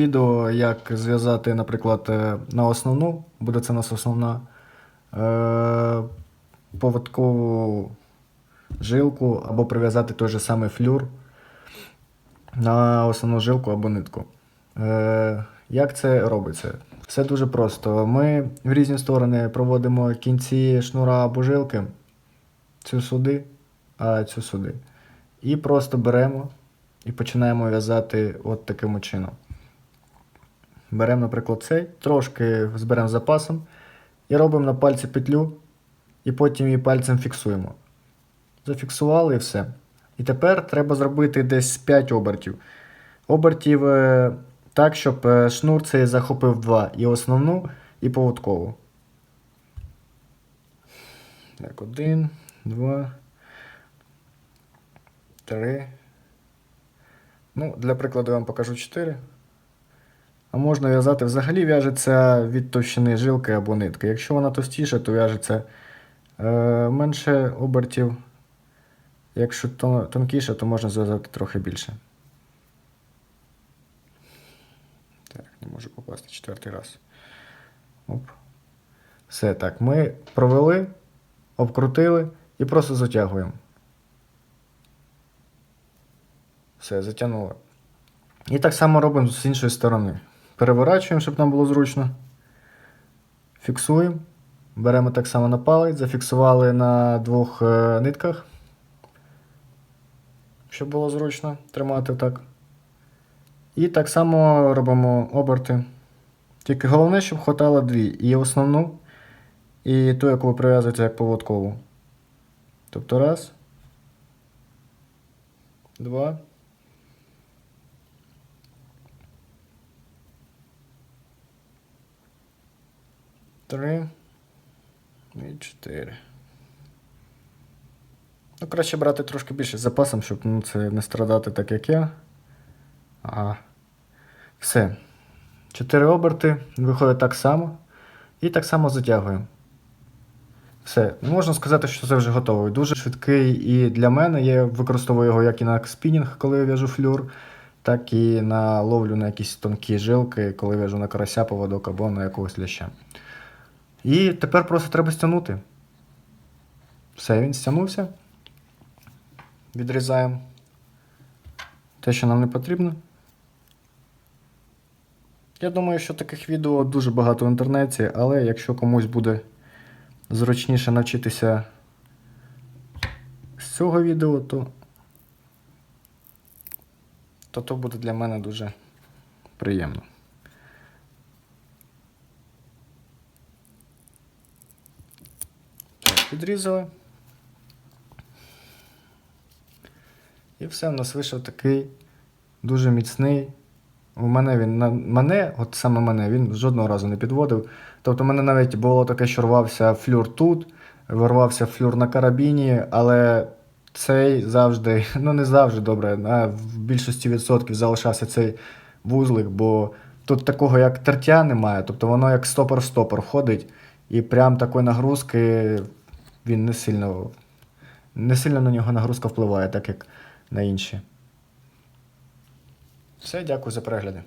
Відео, як зв'язати, наприклад, е, на основну, буде це у нас основна е, поводкову жилку або прив'язати той же самий флюр на основну жилку або нитку. Е, як це робиться? Все дуже просто. Ми в різні сторони проводимо кінці шнура або жилки, цю сюди, а цю сюди. І просто беремо і починаємо в'язати от таким чином. Беремо, наприклад, цей, трошки зберемо запасом і робимо на пальці петлю, і потім її пальцем фіксуємо. Зафіксували і все. І тепер треба зробити десь 5 обертів. Обертів е, так, щоб е, шнур цей захопив два. І основну, і поводкову. Так, один, два, три. Ну, для прикладу я вам покажу 4. А можна в'язати взагалі в'яжеться від товщини жилки або нитки. Якщо вона товстіша, то в'яжеться е, менше обертів. Якщо тонкіше, то можна зв'язати трохи більше. Так, не можу попасти четвертий раз. Оп. Все так. Ми провели, обкрутили і просто затягуємо. Все, затягнули. І так само робимо з іншої сторони. Переворачуємо, щоб нам було зручно. Фіксуємо. Беремо так само на палець, зафіксували на двох е, нитках. Щоб було зручно тримати так. І так само робимо оберти. Тільки головне, щоб хватало дві. І основну, і ту, яку ви прив'язуєте як поводкову. Тобто раз. Два. Три. І чотири. Ну, краще брати трошки більше з запасом, щоб ну, це не страдати так, як я. Ага. Все. Чотири оберти. Виходить так само. І так само затягуємо. Все. Можна сказати, що це вже готовий. Дуже швидкий і для мене. Я використовую його як і на спінінг, коли я в'яжу флюр, так і на ловлю на якісь тонкі жилки, коли в'яжу на карася поводок або на якогось ляща. І тепер просто треба стягнути. Все, він стягнувся. Відрізаємо те, що нам не потрібно. Я думаю, що таких відео дуже багато в інтернеті, але якщо комусь буде зручніше навчитися з цього відео, то то, то буде для мене дуже приємно. Підрізали. І все, у нас вийшов такий дуже міцний. У мене він мене, от саме мене, він жодного разу не підводив. Тобто, у мене навіть було таке, що рвався флюр тут, вирвався флюр на карабіні, але цей завжди, ну не завжди добре, а в більшості відсотків залишався цей вузлик, бо тут такого як тертя немає, тобто воно як стопор-стопор ходить, і прям такої нагрузки він не сильно, не сильно на нього нагрузка впливає, так як на інші. Все, дякую за перегляди.